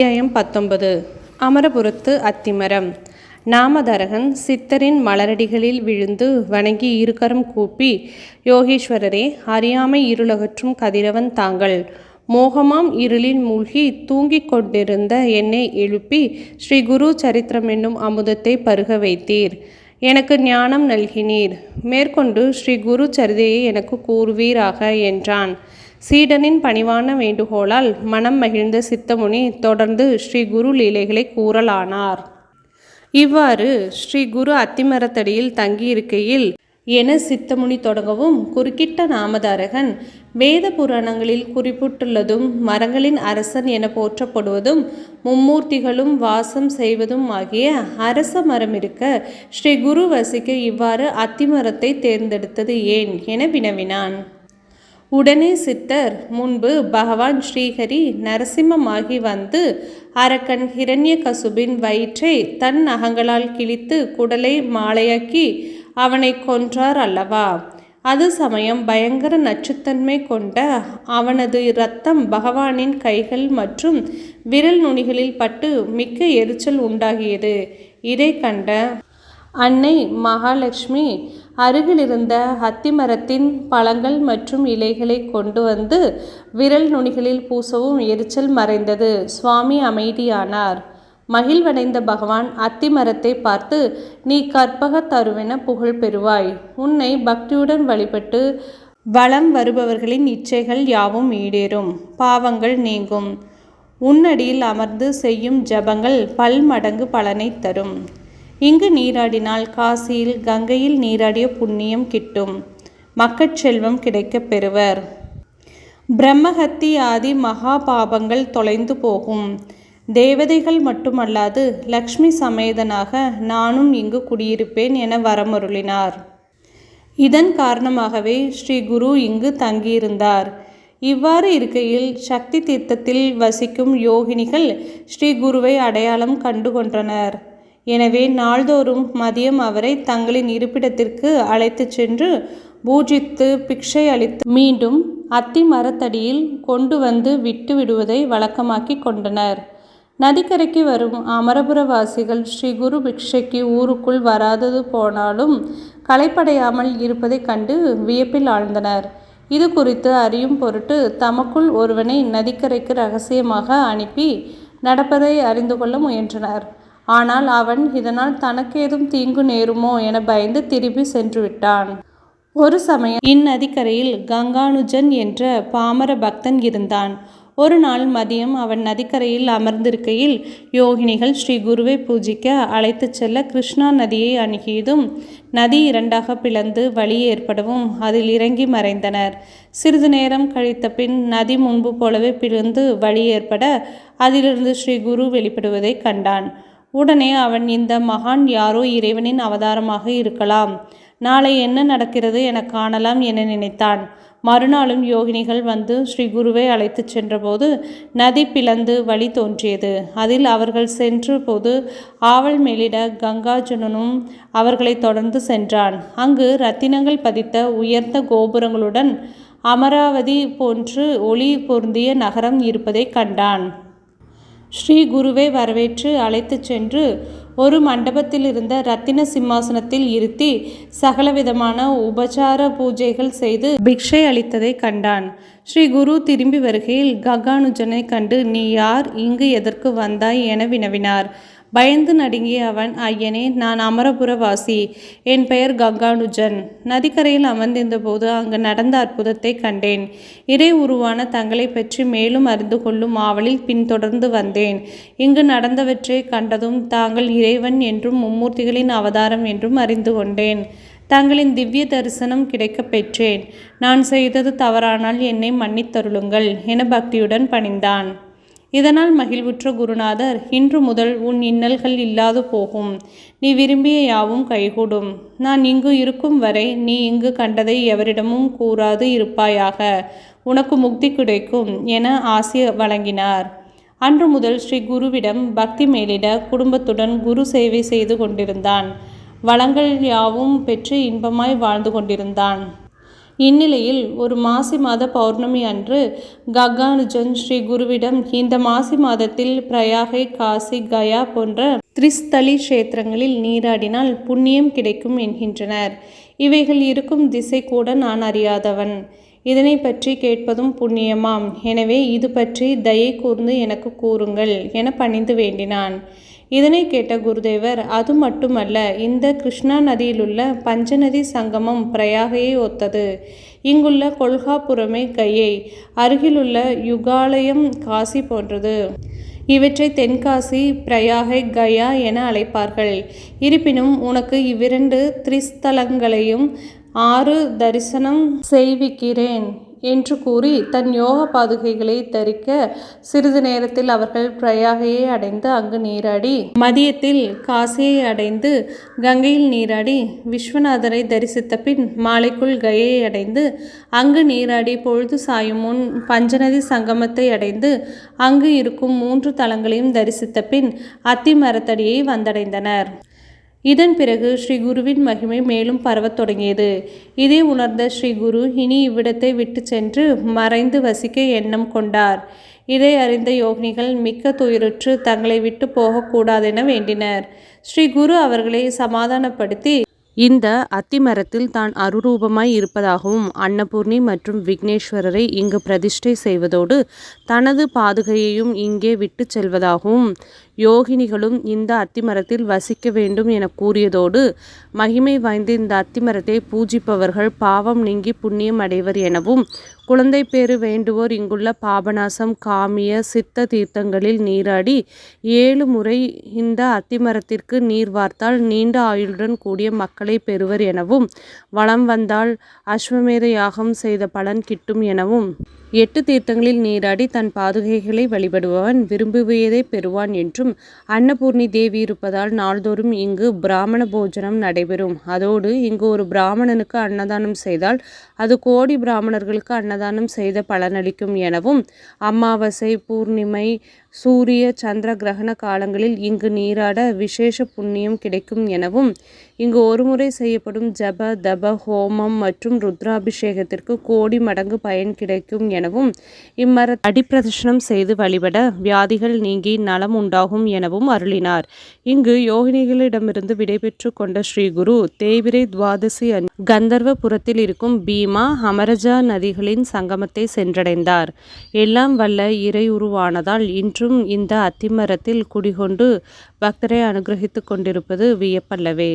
அத்தியாயம் பத்தொன்பது. அமரபுரத்து அத்திமரம். நாமதரகன் சித்தரின் மலரடிகளில் விழுந்து வணங்கி இருகரம் கூப்பி யோகீஸ்வரரே அறியாமை இருளகற்றும் கதிரவன் தாங்கள். மோகமாம் இருளில் மூழ்கி தூங்கிக் கொண்டிருந்த என்னை எழுப்பி ஸ்ரீ குரு சரித்திரம் என்னும் அமுதத்தை பருக வைத்தீர். எனக்கு ஞானம் நல்கினீர். மேற்கொண்டு ஸ்ரீ குரு சரிதையை எனக்கு கூறுவீராக என்றான். சீடனின் பணிவான வேண்டுகோளால் மனம் மகிழ்ந்த சித்தமுனி தொடர்ந்து ஸ்ரீ குரு லீலைகளை கூறலானார். இவ்வாறு ஸ்ரீ குரு அத்திமரத்தடியில் தங்கியிருக்கையில் என சித்தமுனி தொடங்கவும் குறுக்கிட்ட நாமதாரகன் வேத புராணங்களில் குறிப்பிட்டுள்ளதும் மரங்களின் அரசன் என போற்றப்படுவதும் மும்மூர்த்திகளும் வாசம் செய்வதும் ஆகிய அரச மரம் இருக்க ஸ்ரீ குரு வசிக்க இவ்வாறு அத்திமரத்தை தேர்ந்தெடுத்தது ஏன் என வினவினான். உடனே சித்தர் முன்பு பகவான் ஸ்ரீஹரி நரசிம்மமாகி வந்து அரக்கன் ஹிரண்ய கசுபின் வயிற்றை தன் நகங்களால் கிழித்து குடலை மாலையாக்கி அவனை கொன்றார் அல்லவா? அது சமயம் பயங்கர நச்சுத்தன்மை கொண்ட அவனது இரத்தம் பகவானின் கைகள் மற்றும் விரல் நுனிகளில் பட்டு மிக்க எரிச்சல் உண்டாகியது. இதை கண்ட அன்னை மகாலட்சுமி அருகிலிருந்த அத்திமரத்தின் பழங்கள் மற்றும் இலைகளை கொண்டு வந்து விரல் நுனிகளில் பூசவும் எரிச்சல் மறைந்தது. சுவாமி அமைதியானார். மகிழ்வடைந்த பகவான் அத்திமரத்தை பார்த்து நீ கற்பக தருவென புகழ் பெறுவாய். உன்னை பக்தியுடன் வழிபட்டு வளம் வருபவர்களின் இச்சைகள் யாவும் ஈடேறும். பாவங்கள் நீங்கும். உன்னடியில் அமர்ந்து செய்யும் ஜபங்கள் பல்மடங்கு பலனை தரும். இங்கு நீராடினால் காசியில் கங்கையில் நீராடிய புண்ணியம் கிட்டும். மக்கட்செல்வம் கிடைக்கப் பெறுவர். பிரம்மஹத்தி ஆதி மகா பாபங்கள் தொலைந்து போகும். தேவதைகள் மட்டுமல்லாது லக்ஷ்மி சமேதனாக நானும் இங்கு குடியிருப்பேன் என வரமருளினார். இதன் காரணமாகவே ஸ்ரீ குரு இங்கு தங்கியிருந்தார். இவ்வாறு இருக்கையில் சக்தி தீர்த்தத்தில் வசிக்கும் யோகினிகள் ஸ்ரீ குருவை அடையாளம் கண்டு கொண்டனர் எனவே நாள்தோறும் மதியம் அவரை தங்களின் இருப்பிடத்திற்கு அழைத்து சென்று பூஜித்து பிக்ஷை அளித்து மீண்டும் அத்தி மரத்தடியில் கொண்டு வந்து விட்டு விடுவதை வழக்கமாக்கி கொண்டனர். நதிக்கரைக்கு வரும் அமரபுரவாசிகள் ஸ்ரீ குரு பிக்ஷைக்கு ஊருக்குள் வராதது போனாலும் களைப்படையாமல் இருப்பதைக் கண்டு வியப்பில் ஆழ்ந்தனர். இது குறித்து அறியும் பொருட்டு தமக்குள் ஒருவனை நதிக்கரைக்கு ரகசியமாக அனுப்பி நடப்பதை அறிந்து கொள்ள முயன்றனர். ஆனால் அவன் இதனால் தனக்கேதும் தீங்கு நேருமோ என பயந்து திரும்பி சென்று விட்டான். ஒரு சமயம் இந்நதிக்கரையில் கங்கானுஜன் என்ற பாமர பக்தன் இருந்தான். ஒரு நாள் மதியம் அவன் நதிக்கரையில் அமர்ந்திருக்கையில் யோகினிகள் ஸ்ரீ குருவை பூஜிக்க அழைத்துச் செல்ல கிருஷ்ணா நதியை அணுகியதும் நதி இரண்டாக பிளந்து வழி ஏற்படவும் அதில் இறங்கி மறைந்தனர். சிறிது நேரம் கழித்த பின் நதி முன்பு போலவே பிளந்து வழி ஏற்பட அதிலிருந்து ஸ்ரீ குரு வெளிப்படுவதை கண்டான். உடனே அவன் இந்த மகான் யாரோ இறைவனின் அவதாரமாக இருக்கலாம். நாளை என்ன நடக்கிறது என காணலாம் என நினைத்தான். மறுநாளும் யோகினிகள் வந்து ஸ்ரீ குருவை அழைத்துச் சென்றபோது நதி பிளந்து வழி தோன்றியது. அதில் அவர்கள் சென்ற போது ஆவல் மேலிட கங்காஜனனும் அவர்களை தொடர்ந்து சென்றான். அங்கு ரத்தினங்கள் பதித்த உயர்ந்த கோபுரங்களுடன் அமராவதி போன்று ஒளி பொருந்திய நகரம் இருப்பதை கண்டான். ஸ்ரீ குருவை வரவேற்று அழைத்துச் சென்று ஒரு மண்டபத்தில் இருந்த ரத்தின சிம்மாசனத்தில் இருத்தி சகலவிதமான உபச்சார பூஜைகள் செய்து பிக்ஷை அளித்ததை கண்டான். ஸ்ரீ குரு திரும்பி வருகையில் ககானுஜனை கண்டு நீ யார்? இங்கு எதற்கு வந்தாய்? என வினவினார். பயந்து நடுங்கிய அவன் ஐயனே நான் அமரபுரவாசி. என் பெயர் கங்கானுஜன். நதிக்கரையில் அமர்ந்திருந்தபோது அங்கு நடந்த அற்புதத்தை கண்டேன். இறை உருவான தங்களை பற்றி மேலும் அறிந்து கொள்ளும் ஆவலில் பின்தொடர்ந்து வந்தேன். இங்கு நடந்தவற்றை கண்டதும் தாங்கள் இறைவன் என்றும் மும்மூர்த்திகளின் அவதாரம் என்றும் அறிந்து கொண்டேன். தங்களின் திவ்ய தரிசனம் கிடைக்கப் பெற்றேன். நான் செய்தது தவறானால் என்னை மன்னித்தருளுங்கள் என பக்தியுடன் பணிந்தான். இதனால் மகிழ்வுற்ற குருநாதர் இன்று முதல் உன் இன்னல்கள் இல்லாது போகும். நீ விரும்பிய யாவும் கைகூடும். நான் இங்கு இருக்கும் வரை நீ இங்கு கண்டதை எவரிடமும் கூறாது இருப்பாயாக. உனக்கு முக்தி கிடைக்கும் என ஆசி வழங்கினார். அன்று முதல் ஸ்ரீ குருவிடம் பக்தி மேலிட குடும்பத்துடன் குரு சேவை செய்து கொண்டிருந்தான். வளங்கள் யாவும் பெற்று இன்பமாய் வாழ்ந்து கொண்டிருந்தான். இந்நிலையில் ஒரு மாசி மாத பௌர்ணமி அன்று ககானுஜன் ஸ்ரீ குருவிடம் இந்த மாசி மாதத்தில் பிரயாகை காசி கயா போன்ற திரிஸ்தலி கஷேத்திரங்களில் நீராடினால் புண்ணியம் கிடைக்கும் என்கின்றனர். இவைகள் இருக்கும் திசை கூட நான் அறியாதவன். இதனை பற்றி கேட்பதும் புண்ணியமாம். எனவே இது பற்றி தயை கூர்ந்து எனக்கு கூறுங்கள் என பணிந்து வேண்டினான். இதனை கேட்ட குருதேவர் அது மட்டுமல்ல இந்த கிருஷ்ணா நதியிலுள்ள பஞ்சநதி சங்கமம் பிரயாகையை ஒத்தது. இங்குள்ள கொல்காபுரமே கையை அருகிலுள்ள யுகாலயம் காசி போன்றது. இவற்றை தென்காசி பிரயாகை கயா என அழைப்பார்கள். இருப்பினும் உனக்கு இவ்விரண்டு திரிஸ்தலங்களையும் ஆறு தரிசனம் செய்விக்கிறேன். என்று கூறி தன் யோக பாதுகைகளை தரிக்க சிறிது நேரத்தில் அவர்கள் பிரயாகையை அடைந்து அங்கு நீராடி மதியத்தில் காசியை அடைந்து கங்கையில் நீராடி விஸ்வநாதரை தரிசித்த பின் மாலைக்குள் கயையை அடைந்து அங்கு நீராடி பொழுது சாயும் முன் பஞ்சநதி சங்கமத்தை அடைந்து அங்கு இருக்கும் மூன்று தலங்களையும் தரிசித்த பின் அத்தி மரத்தடியை வந்தடைந்தனர். இதன் பிறகு ஸ்ரீ குருவின் மகிமை மேலும் பரவத் தொடங்கியது. இதை உணர்ந்த ஸ்ரீ குரு இனி இவ்விடத்தை விட்டு சென்று மறைந்து வசிக்க எண்ணம் கொண்டார். இதை அறிந்த யோகினிகள் மிக்க துயிருற்று தங்களை விட்டு போகக்கூடாதென வேண்டினர். ஸ்ரீ குரு அவர்களை சமாதானப்படுத்தி இந்த அத்திமரத்தில் தான் அருரூபமாய் இருப்பதாகவும் அன்னபூர்ணி மற்றும் விக்னேஸ்வரரை இங்கு பிரதிஷ்டை செய்வதோடு தனது பாதுகையையும் இங்கே விட்டு செல்வதாகவும் யோகினிகளும் இந்த அத்திமரத்தில் வசிக்க வேண்டும் என கூறியதோடு மகிமை வாய்ந்த இந்த அத்திமரத்தை பூஜிப்பவர்கள் பாவம் நீங்கி புண்ணியம் அடைவர் எனவும் குழந்தை பேறு வேண்டுவோர் இங்குள்ள பாபநாசம் காமிய சித்த தீர்த்தங்களில் நீராடி ஏழு முறை இந்த அத்திமரத்திற்கு நீர் வார்த்தால் நீண்ட ஆயுளுடன் கூடிய மக்களை பெறுவர் எனவும் வளம் வந்தால் அஸ்வமேத யாகம் செய்த பலன் கிட்டும் எனவும். எட்டு தீர்த்தங்களில் நீராடி தன் பாதுகைகளை வழிபடுபவன் விரும்புவதை பெறுவான் என்றும் அன்னபூர்ணி தேவி இருப்பதால் நாள்தோறும் இங்கு பிராமண போஜனம் நடைபெறும். அதோடு இங்கு ஒரு பிராமணனுக்கு அன்னதானம் செய்தால் அது கோடி பிராமணர்களுக்கு அன்னதானம் செய்த பலனளிக்கும் எனவும் அமாவாசை பூர்ணிமை சூரிய சந்திர கிரகண காலங்களில் இங்கு நீராட விசேஷ புண்ணியம் கிடைக்கும் எனவும் இங்கு ஒருமுறை செய்யப்படும் ஜப தப ஹோமம் மற்றும் ருத்ராபிஷேகத்திற்கு கோடி மடங்கு பயன் கிடைக்கும் எனவும் இம்மர அடிப்பிரதர்ஷனம் செய்து வழிபட வியாதிகள் நீங்கி நலம் உண்டாகும் எனவும் அருளினார். இங்கு யோகினிகளிடமிருந்து விடைபெற்று கொண்ட ஸ்ரீ குரு தேவிரை துவாதசி கந்தர்வபுரத்தில் இருக்கும் பீமா அமரஜா நதிகளின் சங்கமத்தை சென்றடைந்தார். எல்லாம் வல்ல இறை உருவானதால் இன்றும் இந்த அத்திமரத்தில் குடிகொண்டு பக்தரை அனுகிரகித்து கொண்டிருப்பது வியப்பல்லவே.